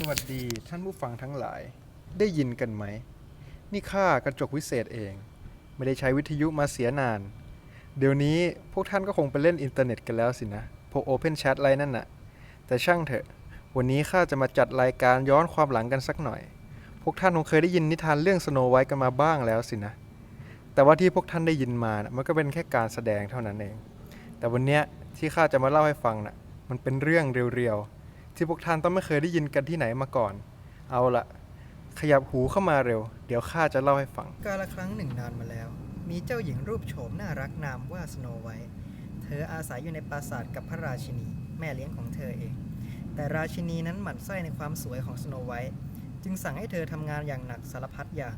สวัสดีท่านผู้ฟังทั้งหลาย ได้ยินกันไหม นี่ข้ากระจกวิเศษเอง ไม่ได้ใช้วิทยุมาเสียนาน เดี๋ยวนี้พวกท่านก็คงไปเล่นอินเทอร์เน็ตกันแล้วสินะ พวก Open Chat ไรนั่นน่ะ แต่ช่างเถอะ วันนี้ข้าจะมาจัดรายการย้อนความหลังกันสักหน่อย พวกท่านคงเคยได้ยินนิทานเรื่องสโนไวท์กันมาบ้างแล้วสินะ แต่ว่าที่พวกท่านได้ยินมานะมันก็เป็นแค่การแสดงเท่านั้นเอง แต่วันเนี้ยที่ข้าจะมาเล่าให้ฟังน่ะมันเป็นเรื่องเรียวๆ ที่พวกท่านต้องไม่เคยได้ยินกันที่ไหนมาก่อน เอาละขยับหูเข้ามาเร็ว เดี๋ยวข้าจะเล่าให้ฟัง กาลครั้งหนึ่งนานมาแล้ว มีเจ้าหญิงรูปโฉมน่ารักนามว่าสโนไวท์เธออาศัยอยู่ในปราสาทกับพระราชินี แม่เลี้ยงของเธอเอง แต่ราชินีนั้นหมั่นไส้ในความสวยของสโนไวท์จึงสั่งให้เธอทำงานอย่างหนักสารพัดอย่าง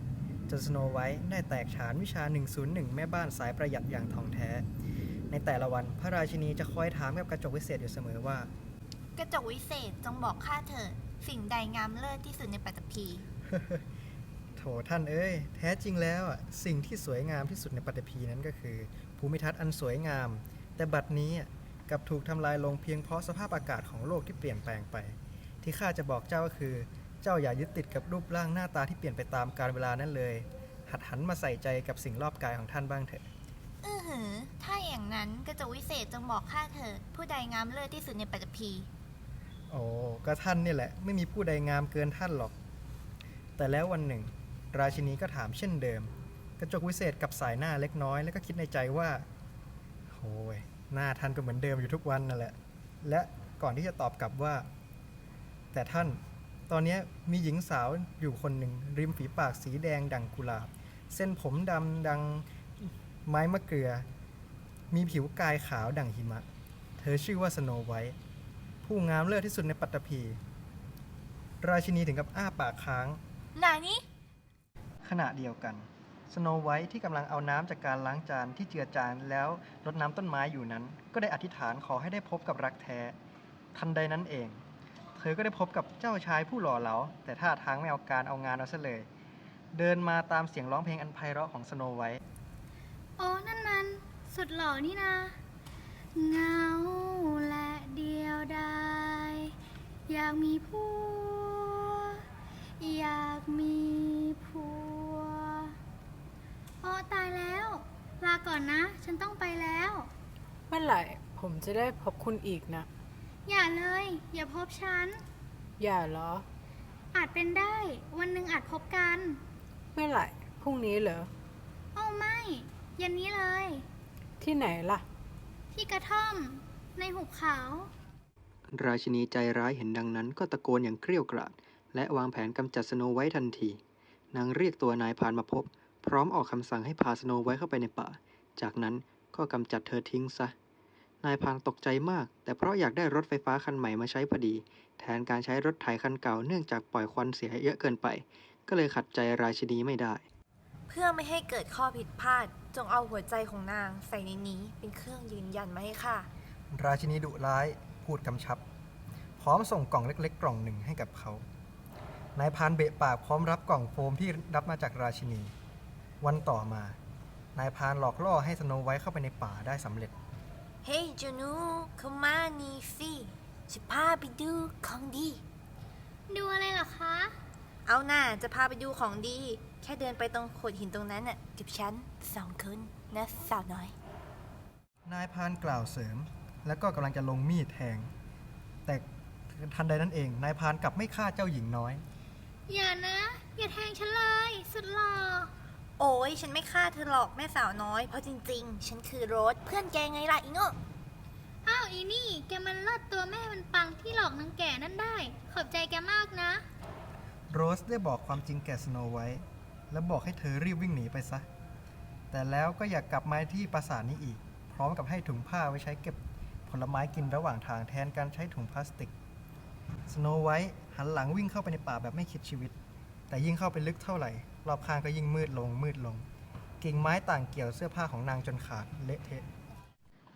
จนสโนไวท์ได้แตกฉานวิชา 101 แม่บ้านสายประหยัดอย่างทองแท้ ในแต่ละวันพระราชินีจะคอยถามกับกระจกวิเศษอยู่เสมอว่า กระจกวิเศษจงบอกข้าเถิดสิ่งใดงามเลิศที่สุดในปัตตภีโถท่านเอ้ย แท้จริงแล้วอะสิ่งที่สวยงามที่สุดในปัตตภีนั้นก็คือ ภูมิทัศน์อันสวยงาม แต่บัดนี้อะกลับถูกทำลายลงเพียงเพราะสภาพอากาศของโลกที่เปลี่ยนแปลงไป ที่ข้าจะบอกเจ้าก็คือ เจ้าอย่ายึดติดกับรูปร่างหน้าตาที่เปลี่ยนไปตามกาลเวลานั้นเลย หัดหันมาใส่ใจกับสิ่งรอบกายของท่านบ้างเถอะอื้อหือ ถ้าอย่างนั้นกระจกวิเศษจงบอกข้าเถิดผู้ใดงามเลิศที่สุดในปัตตภี โอ้ก็ท่านนี่แหละ ไม่มีผู้ใดงามเกินท่านหรอก แต่แล้ววันหนึ่ง ราชินีก็ถามเช่นเดิม กระจกวิเศษกับสายหน้าเล็กน้อย แล้วก็คิดในใจว่าโอ้ยหน้าท่านก็เหมือนเดิมอยู่ทุกวันนั่นแหละ และก่อนที่จะตอบกลับว่า แต่ท่านตอนนี้มีหญิงสาวอยู่คนหนึ่ง ริมฝีปากสีแดงดังกุหลาบ เส้นผมดำดังไม้มะเกลือ มีผิวกายขาวดังหิมะ เธอชื่อว่าสโนไวท์ ผู้งามเลิศที่สุดในปัตตภีราชินีถึงกับอ้าปากค้าง นานี่ขณะเดียวกัน สโนไวท์ที่กำลังเอาน้ำจากการล้างจานที่เจือจางแล้วรดน้ำต้นไม้อยู่นั้น ก็ได้อธิษฐานขอให้ได้พบกับรักแท้ ทันใดนั้นเอง เธอก็ได้พบกับเจ้าชายผู้หล่อเหลาแต่ท่าทางไม่เอาการเอางานเอาซะเลย เดินมาตามเสียงร้องเพลงอันไพเราะของสโนไวท์ โอ้นั่นมัน สุดหล่อนี่นะเหงา อยากมีผัว อยากมีผัวโอ้ตายแล้ว ลาก่อนนะ ฉันต้องไปแล้ว เมื่อไหร่ผมจะได้พบคุณอีกนะ อย่าเลย อย่าพบฉัน อย่าเหรอ อาจเป็นได้ วันหนึ่งอาจพบกัน เมื่อไหร่พรุ่งนี้เหรอ โอ้ไม่ เย็นนี้เลย ที่ไหนล่ะ ที่กระท่อม ในหุบเขา ราชินีใจร้ายเห็นดังนั้นก็ตะโกนอย่างเกรี้ยวกราด และวางแผนกำจัดสโนไวท์ทันที นางเรียกตัวนายพรานมาพบ พร้อมออกคำสั่งให้พาสโนไวท์เข้าไปในป่า จากนั้นก็กำจัดเธอทิ้งซะ นายพรานตกใจมาก แต่เพราะอยากได้รถไฟฟ้าคันใหม่มาใช้พอดี แทนการใช้รถไถคันเก่าเนื่องจากปล่อยควันเสียเยอะเกินไป ก็เลยขัดใจราชินีไม่ได้ เพื่อไม่ให้เกิดข้อผิดพลาด จงเอาหัวใจของนางใส่ในนี้เป็นเครื่องยืนยันมาให้ข้าราชินีดุร้าย พูดกำชับ พร้อมส่งกล่องเล็ก ๆ กล่องหนึ่งให้กับเขา นายพรานเบะปากพร้อมรับกล่องโฟมที่รับมาจากราชินี วันต่อมา นายพรานหลอกล่อให้สโนไวท์เข้าไปในป่าได้สำเร็จ เฮ้ยจูนูเข้ามานี่สิจะพาไปดูของดี ดูอะไรเหรอคะ เอาหน่าจะพาไปดูของดี แค่เดินไปตรงโขดหินตรงนั้นน่ะกับฉันสองคนนะสาวน้อย นายพรานกล่าวเสริม แล้วก็กำลังจะลงมีดแทง แต่ทันใดนั้นเองนายพรานกลับไม่ฆ่าเจ้าหญิงน้อย อย่านะ อย่าแทงฉันเลย สุดหล่อโอ้ยฉันไม่ฆ่าเธอหรอกแม่สาวน้อย เพราะจริง ๆ ฉันคือโรสเพื่อนแกไงล่ะอีโง่อ้าวอีนี่ แกมันเลิศตัวแม่มันปังที่หลอกนางแก่นั่นได้ ขอบใจแกมากนะ โรสได้บอกความจริงแก่สโนไวท์และบอกให้เธอรีบวิ่งหนีไปซะ แต่แล้วก็อยากกลับมาที่ปราสาทนี้อีก พร้อมกับให้ถุงผ้าไว้ใช้เก็บ ผลไม้กินระหว่างทางแทนการใช้ถุงพลาสติก สโนไวท์หันหลังวิ่งเข้าไปในป่าแบบไม่คิดชีวิต แต่ยิ่งเข้าไปลึกเท่าไหร่ รอบข้างก็ยิ่งมืดลงมืดลง กิ่งไม้ต่างเกี่ยวเสื้อผ้าของนางจนขาดเละเทะ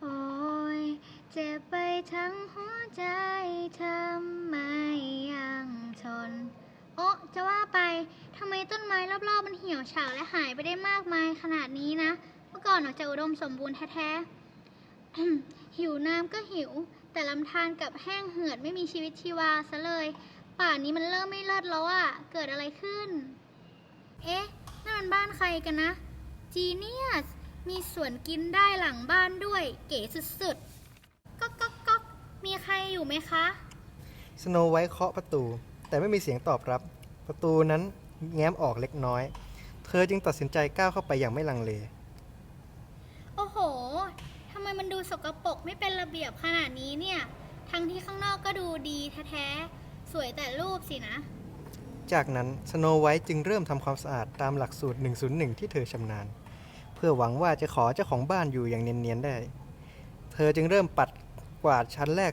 โอ้ยเจ็บไปทั้งหัวใจทำไมยังทน โอ้จะว่าไปทำไมต้นไม้รอบๆมันเหี่ยวเฉาและหายไปได้มากมายขนาดนี้นะ เมื่อก่อนเราจะอุดมสมบูรณ์แท้ๆ หิวน้ำก็หิว แต่ลำธารกับแห้งเหือดไม่มีชีวิตชีวาซะเลย ป่านนี้มันเริ่มไม่เลิศแล้วอะเกิดอะไรขึ้น เอ๊ะนั่นมันบ้านใครกันนะ จีเนียส มีสวนกินได้หลังบ้านด้วย เก๋สุดๆก๊อกก๊อกก๊อกมีใครอยู่ไหมคะ สโนไวท์เคาะประตู แต่ไม่มีเสียงตอบรับ ประตูนั้นแง้มออกเล็กน้อย เธอจึงตัดสินใจก้าวเข้าไปอย่างไม่ลังเล มมันดูสกปรกไม่เป็นระเบียบขนาดนี้เนี่ย ทั้งที่ข้างนอกก็ดูดีแท้ๆ สวยแต่รูปสินะ จากนั้นสโนไวท์จึงเริ่มทำความสะอาดตามหลักสูตร 101 ที่เธอชำนาญ เพื่อหวังว่าจะขอเจ้าของบ้านอยู่อย่างเนียนๆได้ เธอจึงเริ่มปัดกวาดชั้นแรก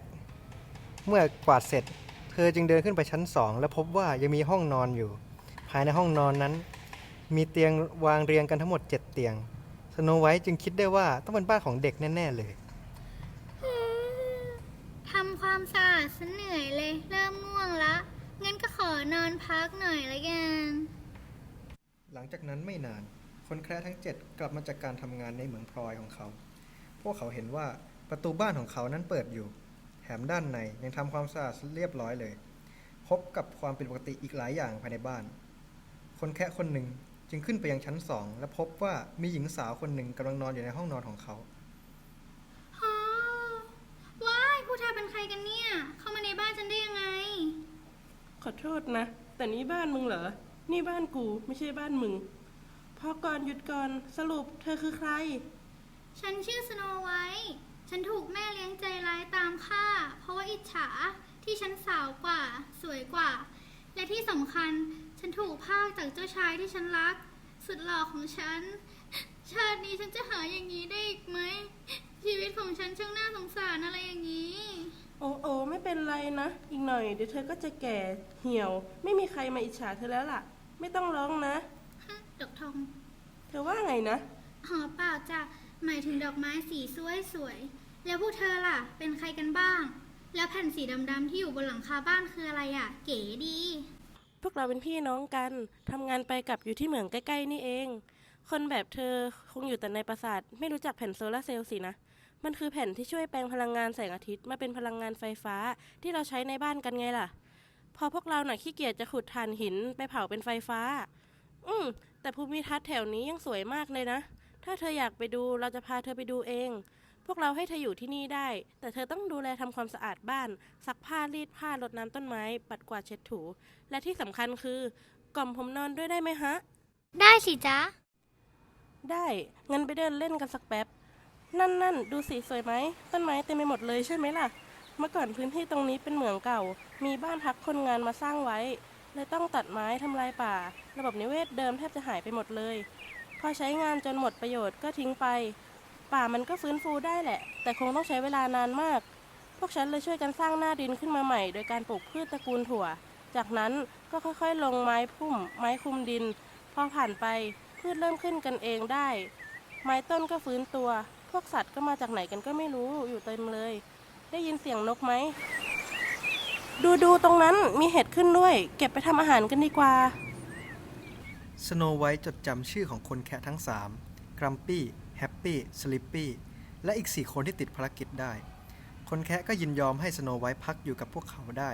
เมื่อกวาดเสร็จ เธอจึงเดินขึ้นไปชั้นสองและพบว่ายังมีห้องนอนอยู่ ภายในห้องนอนนั้น มีเตียงวางเรียงกันทั้งหมด 7 เตียง โนไวท์จึงคิดได้ว่าต้องเป็นบ้านของเด็กแน่ ๆ เลย ทำความสะอาดซะเหนื่อยเลย เริ่มง่วงละงั้นก็ขอนอนพักหน่อยละกัน หลังจากนั้นไม่นาน คนแคร์ทั้ง 7 กลับมาจากการทำงานในเหมืองพลอยของเขา พวกเขาเห็นว่าประตูบ้านของเขานั้นเปิดอยู่ แถมด้านในยังทำความสะอาดเรียบร้อยเลย พบกับความผิดปกติอีกหลายอย่างภายในบ้าน คนแค่คนหนึ่ง จึงขึ้นไปยังชั้นสอง และพบว่ามีหญิงสาวคนหนึ่งกำลังนอนอยู่ในห้องนอนของเขา ฮะว้ายผู้เธอเป็นใครกันเนี่ย เข้ามาในบ้านฉันได้ยังไง ขอโทษนะ แต่นี่บ้านมึงเหรอ นี่บ้านกูไม่ใช่บ้านมึง พอก่อนหยุดก่อนสรุปเธอคือใคร ฉันชื่อสโนไวท์ฉันถูกแม่เลี้ยงใจร้ายตามฆ่า เพราะว่าอิจฉาที่ฉันสาวกว่า สวยกว่า และที่สำคัญ ฉันถูกพรากจากเจ้าชายที่ฉันรัก สุดหล่อของฉัน ชาตินี้ฉันจะหาอย่างนี้ได้อีกไหม ชีวิตของฉันช่างน่าสงสารอะไรอย่างนี้ โอ้โอไม่เป็นไรนะ อีกหน่อยเดี๋ยวเธอก็จะแก่เหี่ยว ไม่มีใครมาอิจฉาเธอแล้วล่ะ ไม่ต้องร้องนะฮะดอกทองเธอว่าไงนะ หอเปล่าจ้ะหมายถึงดอกไม้สีสวยสวยๆแล้วพวกเธอล่ะ เป็นใครกันบ้าง แล้วแผ่นสีดำๆที่อยู่บนหลังคาบ้านคืออะไรอะ เก๋ดี พวกเราเป็นพี่น้องกันทำงานไปกลับอยู่ที่เหมืองใกล้ๆนี่เอง คนแบบเธอคงอยู่แต่ในปราสาทไม่รู้จักแผ่นโซลาร์เซลล์สินะ มันคือแผ่นที่ช่วยแปลงพลังงานแสงอาทิตย์มาเป็นพลังงานไฟฟ้าที่เราใช้ในบ้านกันไงล่ะ พอพวกเราหน่ะขี้เกียจจะขุดถ่านหินไปเผาเป็นไฟฟ้า อืมแต่ภูมิทัศน์แถวนี้ยังสวยมากเลยนะ ถ้าเธออยากไปดูเราจะพาเธอไปดูเอง วกเราให้เธออยู่ที่นี่ได้ แต่เธอต้องดูแลทำความสะอาดบ้าน ซักผ้ารีดผ้ารดน้ำต้นไม้ ปัดกวาดเช็ดถู และที่สำคัญคือกล่อมผมนอนด้วยได้ไหมฮะ ได้สิจ๊ะ ได้งั้นไปเดินเล่นกันสักแป๊บ นั่นนั่นดูสีสวยไหมต้นไม้เต็มไปหมดเลยใช่ไหมล่ะ เมื่อก่อนพื้นที่ตรงนี้เป็นเหมืองเก่า มีบ้านพักคนงานมาสร้างไว้เลยต้องตัดไม้ทำลายป่า ระบบนิเวศเดิมแทบจะหายไปหมดเลย พอใช้งานจนหมดประโยชน์ก็ทิ้งไป ป่ามันก็ฟื้นฟูได้แหละ แต่คงต้องใช้เวลานานมาก พวกฉันเลยช่วยกันสร้างหน้าดินขึ้นมาใหม่ โดยการปลูกพืชตระกูลถั่ว จากนั้นก็ค่อยๆ ลงไม้พุ่ม ไม้คุมดิน พอผ่านไปพืชเริ่มขึ้นกันเองได้ ไม้ต้นก็ฟื้นตัว พวกสัตว์ก็มาจากไหนกันก็ไม่รู้อยู่เต็มเลย ได้ยินเสียงนกไหม ดูดูตรงนั้นมีเห็ดขึ้นด้วย เก็บไปทำอาหารกันดีกว่า สโนไวท์จดจำชื่อของคนแคะทั้ง3กรัมปี้ แฮปปี้ สลิปปี้ และอีก 4 คนที่ติดภารกิจได้ คนแคะก็ยินยอมให้สโนไวท์พักอยู่กับพวกเขาได้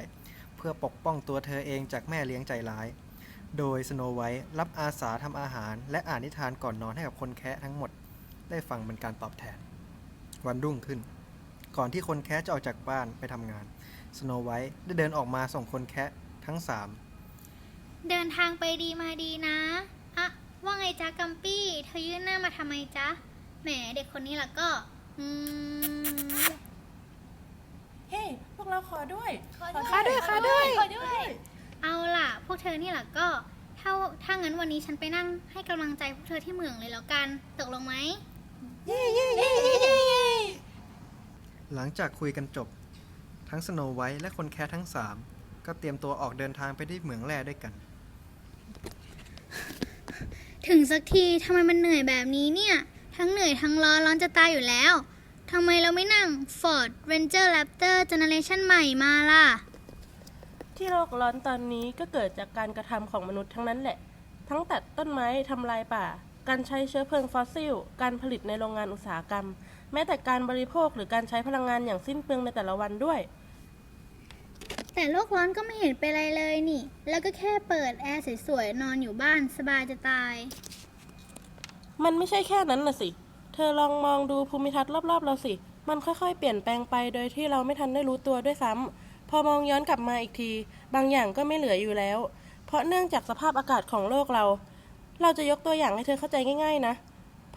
เพื่อปกป้องตัวเธอเองจากแม่เลี้ยงใจร้าย โดยสโนไวท์รับอาสาทำอาหาร และอ่านนิทานก่อนนอนให้กับคนแคะทั้งหมด ได้ฟังเป็นการตอบแทน วันรุ่งขึ้น ก่อนที่คนแคะจะออกจากบ้านไปทำงานสโนไวท์ได้เดินออกมาส่งคนแคะทั้งสามเดินทางไปดีมาดีนะอะว่าไงจ๊ะกัมปี้ เธอยื่นหน้ามาทำไมจ๊ะ แหมเด็กคนนี้ล่ะก็อืมเฮ้พวกเราขอด้วย ขอด้วยขอด้วย ขอด้วย เอาล่ะ พวกเธอนี่ล่ะก็ ถ้าถ้างั้นวันนี้ฉันไปนั่งให้กำลังใจพวกเธอที่เหมืองเลยแล้วกันตกลงไหมหลังจากคุยกันจบ ทั้งสโนไวท์และคนแคะทั้ง3ก็เตรียมตัวออกเดินทางไปที่เหมืองแร่ด้วยกัน ถึงสักทีทำไมมันเหนื่อยแบบนี้เนี่ย ทั้งเหนื่อยทั้งร้อนร้อนจะตายอยู่แล้ว ทำไมเราไม่นั่ง Ford Ranger Raptor Generation ใหม่มาล่ะ ที่โลกร้อนตอนนี้ก็เกิดจากการกระทำของมนุษย์ทั้งนั้นแหละ ทั้งตัดต้นไม้ทำลายป่า การใช้เชื้อเพลิงฟอสซิล การผลิตในโรงงานอุตสาหกรรม แม้แต่การบริโภคหรือการใช้พลังงานอย่างสิ้นเปลืองในแต่ละวันด้วย แต่โลกร้อนก็ไม่เห็นเป็นไรเลยนี่ แล้วก็แค่เปิดแอร์สวยๆนอนอยู่บ้านสบายจะตาย มันไม่ใช่แค่นั้นน่ะสิ เธอลองมองดูภูมิทัศน์รอบๆเราสิ มันค่อยๆ เปลี่ยนแปลงไปโดยที่เราไม่ทันได้รู้ตัวด้วยซ้ำพอมองย้อนกลับมาอีกที บางอย่างก็ไม่เหลืออยู่แล้ว เพราะเนื่องจากสภาพอากาศของโลกเรา เราจะยกตัวอย่างให้เธอเข้าใจง่ายๆนะ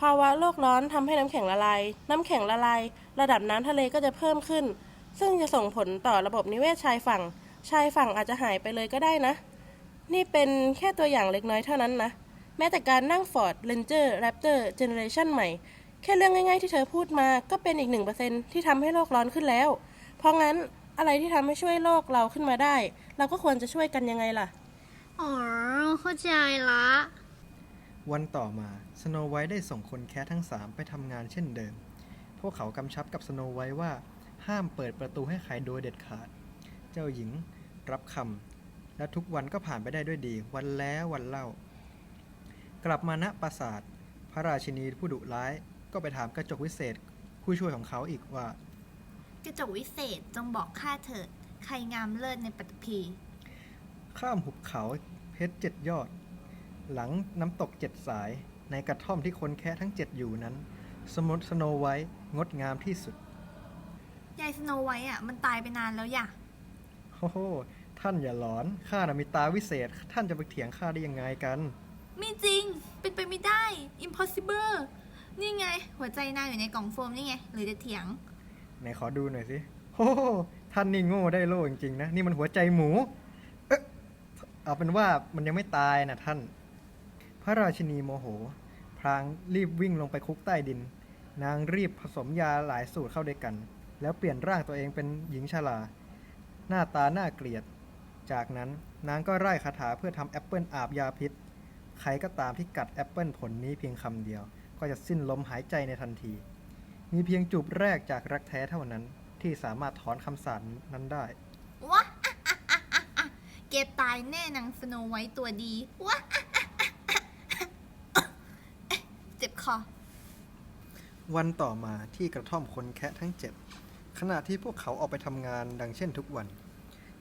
ภาวะโลกร้อนทำให้น้ำแข็งละลาย น้ำแข็งละลาย ระดับน้ำทะเลก็จะเพิ่มขึ้น ซึ่งจะส่งผลต่อระบบนิเวศชายฝั่ง ชายฝั่งอาจจะหายไปเลยก็ได้นะ นี่เป็นแค่ตัวอย่างเล็กน้อยเท่านั้นนะ แม้แต่การนั่ง Ford Ranger Raptor Generation ใหม่ แค่เรื่องง่ายๆที่เธอพูดมาก็เป็นอีกหนึ่งเปอร์เซ็นที่ทำให้โลกร้อนขึ้นแล้ว เพราะงั้นอะไรที่ทำให้ช่วยโลกเราขึ้นมาได้ เราก็ควรจะช่วยกันยังไงล่ะ อ๋อ เข้าใจละ วันต่อมาสโนไวท์ได้ส่งคนแคะทั้งสามไปทำงานเช่นเดิม พวกเขากำชับกับสโนไวท์ว่าห้ามเปิดประตูให้ใครโดยเด็ดขาด เจ้าหญิงรับคำและทุกวันก็ผ่านไปได้ด้วยดี วันแล้ววันเล่า กลับมาณปราสาท พระราชินีผู้ดุร้ายก็ไปถามกระจกวิเศษผู้ช่วยของเขาอีกว่า กระจกวิเศษจงบอกข้าเถิดใครงามเลิศในปัตตภีข้ามหุบเขาเพชรเจ็ดยอด หลังน้ำตกเจ็ดสายในกระท่อมที่คนแค่ทั้งเจ็ดอยู่นั้น สมุทรสโนไวท์งดงามที่สุด ยายสโนไวท์อะมันตายไปนานแล้วอย่ะโอ้โหท่านอย่าหลอน ข้านะมีตาวิเศษ ท่านจะไปเถียงข้าได้ยังไงกัน ไม่จริง เป็นไปไม่ได้ impossible นี่ไง หัวใจนางอยู่ในกล่องโฟมนี่ไง หรือจะเถียง ไหนขอดูหน่อยสิโอ้โหท่านนี่โง่ได้โล่จริงๆนะ นี่มันหัวใจหมู เอ๊ะเอาเป็นว่ามันยังไม่ตายนะท่าน พระราชินีโมโห พลางรีบวิ่งลงไปคุกใต้ดิน นางรีบผสมยาหลายสูตรเข้าด้วยกัน แล้วเปลี่ยนร่างตัวเองเป็นหญิงชรา หน้าตาน่าเกลียด จากนั้นนางก็ไล่คาถาเพื่อทำแอปเปิลอาบยาพิษ ใครก็ตามที่กัดแอปเปิลผลนี้เพียงคำเดียว ก็จะสิ้นลมหายใจในทันที มีเพียงจูบแรกจากรักแท้เท่านั้น ที่สามารถถอนคำสาปนั้นได้ วะเกตายแน่นางสโนไวท์ตัวดีวะเจ็บคอ วันต่อมาที่กระท่อมคนแคะทั้งเจ็ดขณะที่พวกเขาออกไปทำงานดังเช่นทุกวัน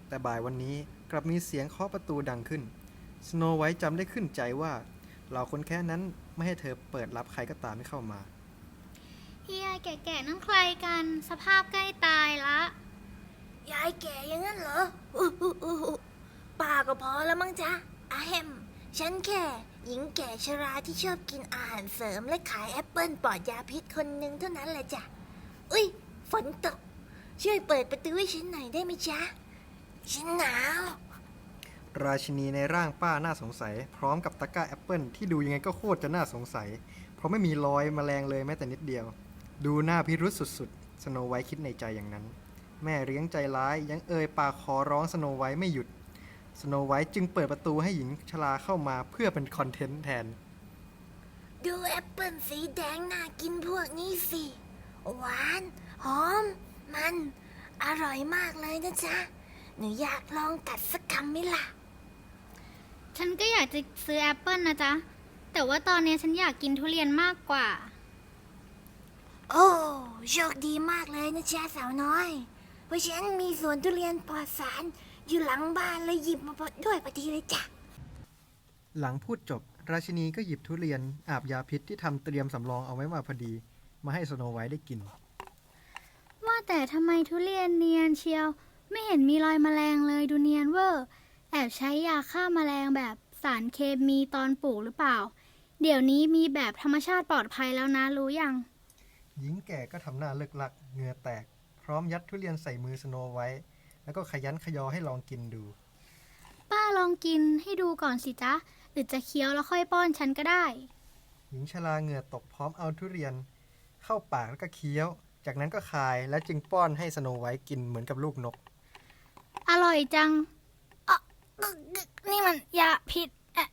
แต่บ่ายวันนี้กลับมีเสียงเคาะประตูดังขึ้น สโนไวท์จำได้ขึ้นใจว่าเหล่าคนแคะนั้นไม่ให้เธอเปิดรับใครก็ตามที่เข้ามา เฮียแก่ๆนั่นใครกันสภาพใกล้ตายละ ยายแก่อย่างนั้นเหรออู้อู้อู้อู้ป้าก็พอแล้วมั้งจ๊ะอาเฮมฉันแค่หญิงแก่ชราที่ชอบกินอาหารเสริมและขายแอปเปิลปลอดยาพิษคนหนึ่งเท่านั้นแหละจ้ะ อุ้ย ฝนตก ช่วยเปิดประตูให้ฉันหน่อยได้ไหมจ๊ะ ฉันหนาว ราชินีในร่างป้าน่าสงสัย พร้อมกับตะกร้าแอปเปิลที่ดูยังไงก็โคตรจะน่าสงสัย เพราะไม่มีรอยแมลงเลยแม้แต่นิดเดียว ดูหน้าพิรุษสุดๆ สโนไวท์คิดในใจอย่างนั้น แม่เลี้ยงใจร้ายยังเอ่ยปากขอร้องสโนไวท์ไม่หยุด สโนไวท์จึงเปิดประตูให้หญิงชราเข้ามาเพื่อเป็นคอนเทนต์แทน ดูแอปเปิลสีแดงน่ากินพวกนี้สิ หวาน หอม มัน อร่อยมากเลยนะจ๊ะ หนูอยากลองกัดสักคำไหมล่ะ ฉันก็อยากจะซื้อแอปเปิลนะจ๊ะ แต่ว่าตอนนี้ฉันอยากกินทุเรียนมากกว่า โอ้โชคดีมากเลยนะจ๊ะสาวน้อย เพราะฉันมีสวนทุเรียนปลอดสารอยู่หลังบ้านเลยหยิบมาด้วยพอดีเลยจ้ะ หลังพูดจบ ราชินีก็หยิบทุเรียนอาบยาพิษที่ทำเตรียมสำรองเอาไว้มาพอดี มาให้สโนไวท์ได้กิน ว่าแต่ทำไมทุเรียนเนียนเชียว ไม่เห็นมีรอยแมลงเลยดูเนียนเวอร์ แอบใช้ยาฆ่าแมลงแบบสารเคมีตอนปลูกหรือเปล่า เดี๋ยวนี้มีแบบธรรมชาติปลอดภัยแล้วนะรู้ยัง หญิงแก่ก็ทำหน้าเลิกลักเหงื่อแตก พร้อมยัดทุเรียนใส่มือสโนไวท์แล้วก็ขยันขยอให้ลองกินดู ป้าลองกินให้ดูก่อนสิจ๊ะ หรือจะเคี้ยวแล้วค่อยป้อนฉันก็ได้ หญิงชราเหงื่อตกพร้อมเอาทุเรียน เข้าปากแล้วก็เคี้ยว จากนั้นก็คายแล้วจึงป้อนให้สโนไวท์กินเหมือนกับลูกนก อร่อยจังอ๊ะ นี่มันยาพิษอะ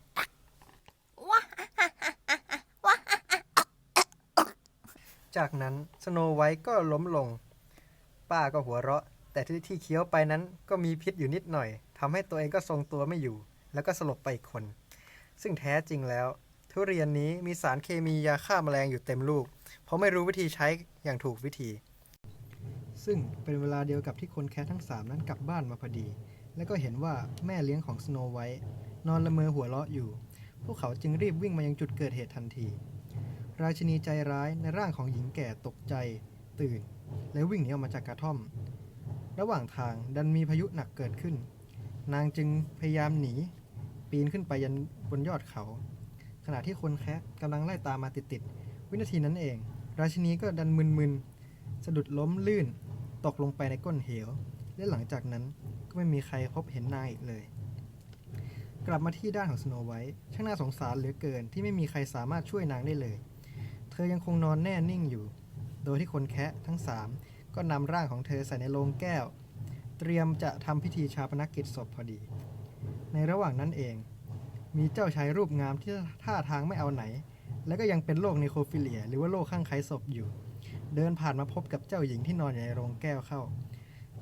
จากนั้นสโนไวท์ก็ล้มลง ป้าก็หัวเราะ แต่ที่ที่เคี้ยวไปนั้นก็มีพิษอยู่นิดหน่อยทำให้ตัวเองก็ทรงตัวไม่อยู่ แล้วก็สลบไปอีกคน ซึ่งแท้จริงแล้ว ทุเรียนนี้มีสารเคมียาฆ่าแมลงอยู่เต็มลูก เพราะไม่รู้วิธีใช้อย่างถูกวิธีสซึ่งเป็นเวลาเดียวกับที่คนแคะทั้งสามนั้นกลับบ้านมาพอดี และก็เห็นว่าแม่เลี้ยงของสโนไวท์นอนละเมอหัวเราะอยู่ พวกเขาจึงรีบวิ่งมายังจุดเกิดเหตุทันที ราชินีใจร้ายในร่างของหญิงแก่ตกใจ ตื่น และวิ่งหนีออกมาจากกระท่อม ระหว่างทางดันมีพายุหนักเกิดขึ้น นางจึงพยายามหนี ปีนขึ้นไปยันบนยอดเขา ขณะที่คนแคะกำลังไล่ตามมาติดๆวินาทีนั้นเอง ราชินีก็ดันมึนๆสะดุดล้มลื่น ตกลงไปในก้นเหว และหลังจากนั้น ก็ไม่มีใครพบเห็นนางอีกเลย กลับมาที่ด้านของสโนไวท์ช่างน่าสงสารเหลือเกินที่ไม่มีใครสามารถช่วยนางได้เลย เธอยังคงนอนแน่นิ่งอยู่ โดยที่คนแคะทั้งสามก็นำร่างของเธอใส่ในโลงแก้ว เตรียมจะทำพิธีชาปนกิจศพพอดี ในระหว่างนั้นเอง มีเจ้าชายรูปงามที่ท่าทางไม่เอาไหน และก็ยังเป็นโรคไนโครฟิเลีย หรือว่าโรคข้างไขศพอยู่ เดินผ่านมาพบกับเจ้าหญิงที่นอนอยู่ในโรงแก้วเข้า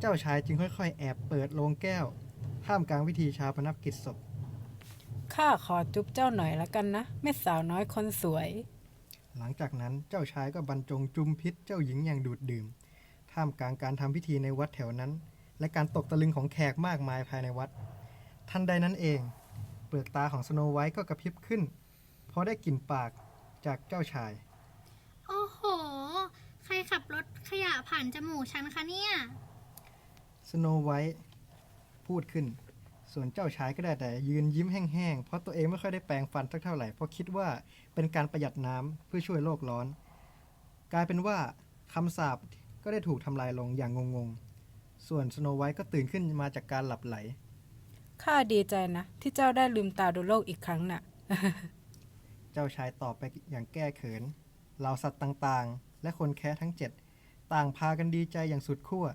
เจ้าชายจึงค่อยๆ แอบเปิดโรงแก้ว ท่ามกลางพิธีชาปนกิจศพ ข้าขอจุ๊บเจ้าหน่อยละกันนะแม่สาวน้อยคนสวย หลังจากนั้นเจ้าชายก็บรรจงจุมพิษเจ้าหญิงอย่างดูดดื่ม ท่ามกลางการทำพิธีในวัดแถวนั้น และการตกตะลึงของแขกมากมายภายในวัด ทันใดนั้นเอง เปลือกตาของสโนไวท์ก็กระพริบขึ้นพอได้กลิ่นปากจากเจ้าชาย โอ้โห ใครขับรถขยะผ่านจมูกฉันคะเนี่ย สโนไวท์พูดขึ้น ส่วนเจ้าชายก็ได้แต่ยืนยิ้มแห้งๆ เพราะตัวเองไม่ค่อยได้แปรงฟันสักเท่าไหร่ เพราะคิดว่าเป็นการประหยัดน้ำเพื่อช่วยโลกร้อน กลายเป็นว่าคำสาปก็ได้ถูกทำลายลงอย่างงงๆ ส่วนสโนไวท์ก็ตื่นขึ้นมาจากการหลับไหล ข้าดีใจนะ ที่เจ้าได้ลืมตาดูโลกอีกครั้งน่ะ เจ้าชายตอบไปอย่างแก้เขิน เหล่าสัตว์ต่างๆ และคนแค้ทั้งเจ็ดต่างพากันดีใจอย่างสุดขั้ว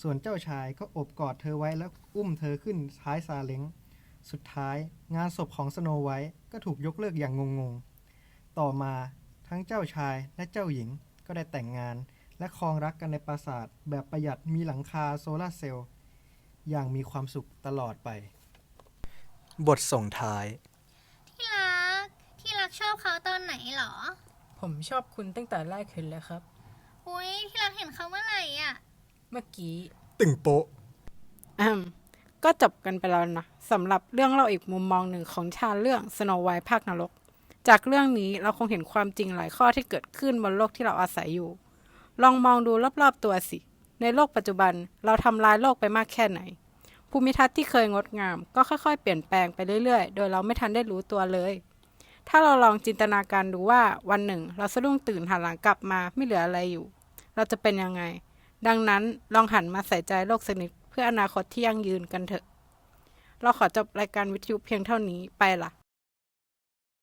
ส่วนเจ้าชายก็อบกอดเธอไว้แล้วอุ้มเธอขึ้นท้ายซาเล้ง สุดท้ายงานศพของสโนไวท์ก็ถูกยกเลิกอย่างงงๆ ต่อมาทั้งเจ้าชายและเจ้าหญิงก็ได้แต่งงาน และครองรักกันในปราสาทแบบประหยัดมีหลังคาโซลาร์เซลล์อย่างมีความสุขตลอดไป บทส่งท้าย ที่รัก ที่รักชอบเขาตอนไหนเหรอ ผมชอบคุณตั้งแต่แรกเห็นเลยครับ อุ้ยที่รักเห็นเขาเมื่อไหร่อะ เมื่อกี้ ตึงโป๊ะอืมก็จบกันไปแล้วนะสำหรับเรื่องเล่าอีกมุมมองหนึ่งของชาเรื่องสโนไวท์ภาคนรก จากเรื่องนี้เราคงเห็นความจริงหลายข้อที่เกิดขึ้นบนโลกที่เราอาศัยอยู่ ลองมองดูรอบๆตัวสิ ในโลกปัจจุบันเราทำลายโลกไปมากแค่ไหน ภูมิทัศน์ที่เคยงดงาม ก็ค่อยๆ เปลี่ยนแปลงไปเรื่อยๆ โดยเราไม่ทันได้รู้ตัวเลย ถ้าเราลองจินตนาการดูว่าวันหนึ่ง เราสะดุ้งตื่นหันหลังกลับมาไม่เหลืออะไรอยู่ เราจะเป็นยังไง ดังนั้นลองหันมาใส่ใจโลกสักนิทเพื่ออนาคตที่ยั่งยืนกันเถอะ เราขอจบรายการวิทยุเพียงเท่านี้ไปละ